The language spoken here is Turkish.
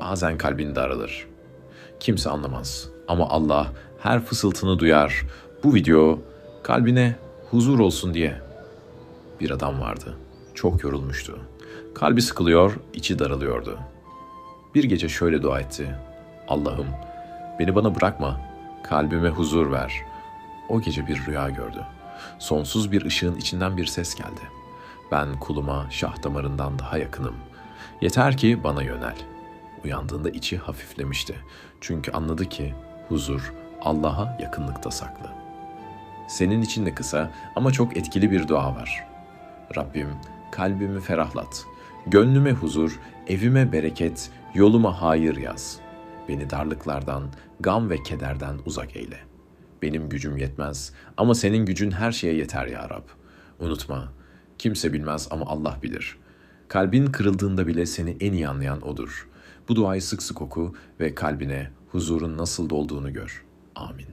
bazen kalbin daralır. Kimse anlamaz ama Allah her fısıltını duyar. Bu video kalbine huzur olsun diye. Bir adam vardı. Çok yorulmuştu. Kalbi sıkılıyor, içi daralıyordu. Bir gece şöyle dua etti. Allah'ım beni bana bırakma, kalbime huzur ver. O gece bir rüya gördü. Sonsuz bir ışığın içinden bir ses geldi. Ben kuluma şah damarından daha yakınım. Yeter ki bana yönel. Uyandığında içi hafiflemişti. Çünkü anladı ki huzur Allah'a yakınlıkta saklı. Senin için de kısa ama çok etkili bir dua var. Rabbim kalbimi ferahlat. Gönlüme huzur, evime bereket, yoluma hayır yaz. Beni darlıklardan, gam ve kederden uzak eyle. Benim gücüm yetmez ama senin gücün her şeye yeter ya Rab. Unutma, kimse bilmez ama Allah bilir. Kalbin kırıldığında bile seni en iyi anlayan O'dur. Bu duayı sık sık oku ve kalbine huzurun nasıl dolduğunu gör. Amin.